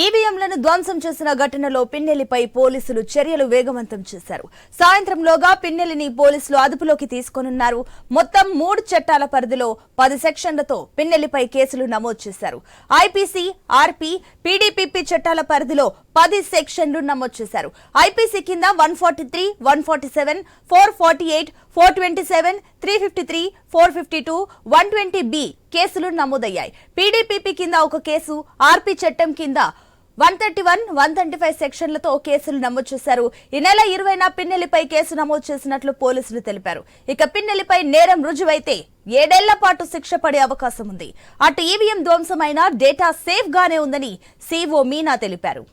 ఈవీఎంలను ధ్వంసం చేసిన ఘటనలో పిన్నెలిపై పోలీసులు చర్యలు వేగవంతం చేశారు. సాయంత్రంలోగా పిన్నెలిని పోలీసులు అదుపులోకి తీసుకొనున్నారు. మొత్తం మూడు చట్టాల పరిధిలో పది సెక్షన్లతో పిన్నెలిపై కేసులు నమోదు చేశారు. ఐపీసీ ఆర్పీ పీడీపీపీ చట్టాల పరిధిలో పది సెక్షన్లు నమోదు చేశారు. ఐపీసీ కింద one forty three one forty seven four forty eight four twenty seven three fifty three four fifty two one twenty B కేసులు నమోదయ్యాయి. పీడీపీపీ కింద ఒక కేసు ఆర్పీ చట్టం కింద one thirty one one thirty five సెక్షన్లతో కేసులు నమోదు చేశారు. ఈ నెల ఇరవైన పిన్నెలిపై కేసు నమోదు చేసినట్లు పోలీసులు తెలిపారు. ఇక పిన్నెలిపై నేరం రుజువైతే ఏడేళ్ళ పాటు శిక్ష పడే అవకాశం ఉంది. అటు ఈవీఎం ధ్వంసమైన డేటా సేఫ్ గానే ఉందని సీఓ మీనా తెలిపారు.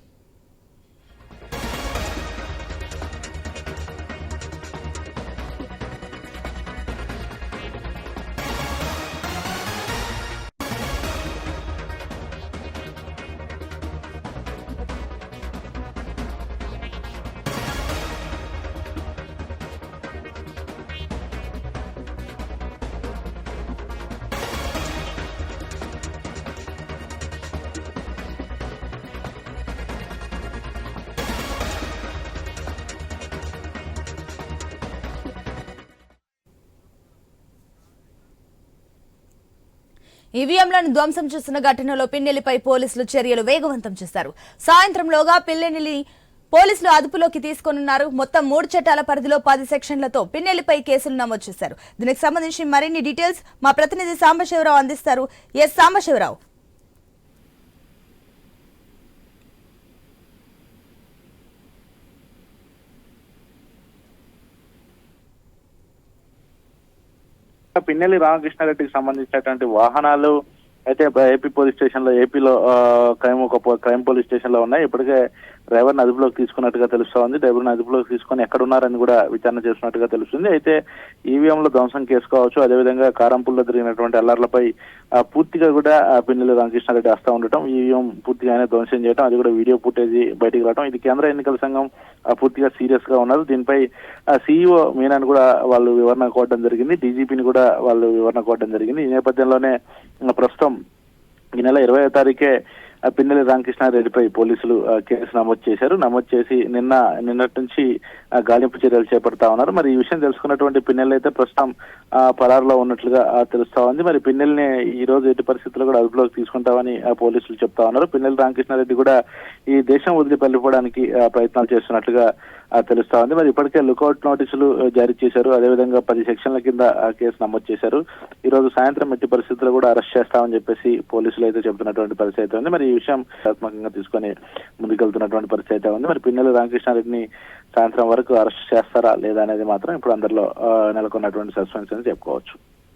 ఈవీఎంలను ధ్వంసం చేసిన ఘటనలో పిన్నెల్లిపై పోలీసులు చర్యలు వేగవంతం చేశారు. సాయంత్రంలోగా పిల్లెల్లిని పోలీసులు అదుపులోకి తీసుకొనున్నారు. మొత్తం మూడు చట్టాల పరిధిలో పది సెక్షన్లతో పిన్నెల్లిపై కేసులు నమోదు చేశారు. దీనికి సంబంధించి మరిన్ని డీటెయిల్స్ మా ప్రతినిధి సాంబశివరావు అందిస్తారు. ఎస్ సాంబశివరావు. పిన్నెల్లి రామకృష్ణారెడ్డికి సంబంధించినటువంటి వాహనాలు అయితే ఏపీ పోలీస్ స్టేషన్లో ఏపీలో ఆ, క్రైమ్ ఒక క్రైమ్ పోలీస్ స్టేషన్లో ఉన్నాయి. ఇప్పటికే డ్రైవర్ని అదుపులోకి తీసుకున్నట్టుగా తెలుస్తోంది. డ్రైవర్ని అదుపులోకి తీసుకొని ఎక్కడ ఉన్నారని కూడా విచారణ చేస్తున్నట్టుగా తెలుస్తుంది. అయితే ఈవీఎంలో ధ్వంసం కేసు కావచ్చు అదేవిధంగా కారంపుల్లో జరిగినటువంటి అల్లర్లపై ఆ, పూర్తిగా కూడా ఆ, పిన్నెల్లి రామకృష్ణారెడ్డి వస్తా ఉండటం ఈవీఎం పూర్తిగానే ధ్వంసం చేయడం అది కూడా వీడియో ఫుటేజ్ బయటికి రావడం ఇది కేంద్ర ఎన్నికల సంఘం ఆ, పూర్తిగా సీరియస్గా ఉన్నారు దీనిపై సీఈఓ మీనాని కూడా వాళ్ళు వివరణ కోరడం జరిగింది. డీజీపీని కూడా వాళ్ళు వివరణ కోరడం జరిగింది. ఈ నేపథ్యంలోనే ప్రస్తుతం ఈ నెల ఇరవై తారీఖే ఆ, పిన్నెల్లి రామకృష్ణారెడ్డిపై పోలీసులు కేసు నమోదు చేశారు. నమోదు చేసి నిన్న నిన్నటి నుంచి గాలింపు చర్యలు చేపడతా ఉన్నారు. మరి ఈ విషయం తెలుసుకున్నటువంటి పిన్నెల్లి అయితే ప్రస్తుతం ఆ, పరారులో ఉన్నట్లుగా తెలుస్తా ఉంది. మరి పిన్నెల్ని ఈ రోజు ఎట్టి పరిస్థితుల్లో కూడా అదుపులోకి తీసుకుంటామని ఆ, పోలీసులు చెప్తా ఉన్నారు. పిన్నెల్లి రామకృష్ణారెడ్డి కూడా ఈ దేశం వదిలి వెళ్ళిపోవడానికి ప్రయత్నాలు చేస్తున్నట్లుగా తెలుస్తా ఉంది. మరి ఇప్పటికే లుకౌట్ నోటీసులు జారీ చేశారు. అదేవిధంగా పది సెక్షన్ల కింద ఆ, కేసు నమోదు చేశారు. ఈ రోజు సాయంత్రం ఎట్టి పరిస్థితుల్లో కూడా అరెస్ట్ చేస్తామని చెప్పేసి పోలీసులు అయితే చెబుతున్నటువంటి పరిస్థితి అయితే ఉంది. మరి ఈ విషయం ఆత్మకంగా తీసుకొని ముందుకెళ్తున్నటువంటి పరిస్థితి అయితే ఉంది. మరి పిన్నెల రామకృష్ణారెడ్డిని సాయంత్రం వరకు అరెస్ట్ చేస్తారా లేదా అనేది మాత్రం ఇప్పుడు అందరిలో నెలకొన్నటువంటి సస్పెన్స్ అని చెప్పుకోవచ్చు.